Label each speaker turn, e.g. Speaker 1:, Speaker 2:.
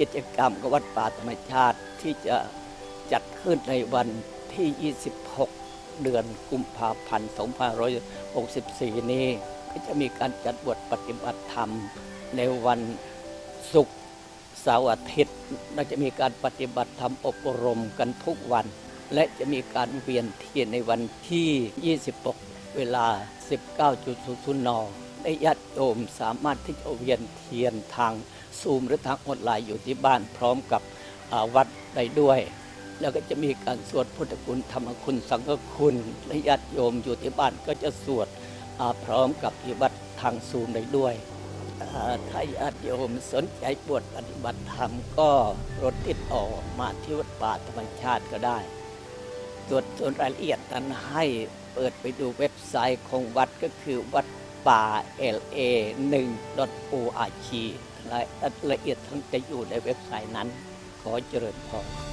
Speaker 1: กิจกรรมกับวัดป่าธรรมชาติที่จะจัดขึ้นในวันที่ 26 เดือนกุมภาพันธ์ 2564 นี้ ก็จะมีการจัดบทปฏิบัติธรรมในวันศุกร์เสาร์อาทิตย์เราจะมีการปฏิบัติธรรมอบรมกันทุกวัน และจะมีการเวียนเทียนในวันที่ 26 เวลา 19.00นได้ญาติโยมสามารถที่จะเวียนเทียนทาง ซูมหรือทางออนไลน์อยู่ที่บ้านพร้อมกับวัดได้ด้วย แล้วก็จะมีการสวดพุทธคุณธรรมคุณสังฆคุณและญาติโยมอยู่ที่บ้านก็จะสวดพร้อมกับที่วัดทางซูมได้ด้วยอ่าถ้าญาติโยมสนใจบวชปฏิบัติธรรมก็รถติดต่อมาที่วัดป่าธรรมชาติก็ได้ส่วนส่วนรายละเอียดนั้นให้เปิดไปดูเว็บไซต์ของวัดก็คือวัด ป่า la 1 org รายละเอียดทั้งจะอยู่ในเว็บไซต์นั้น ขอเจริญพร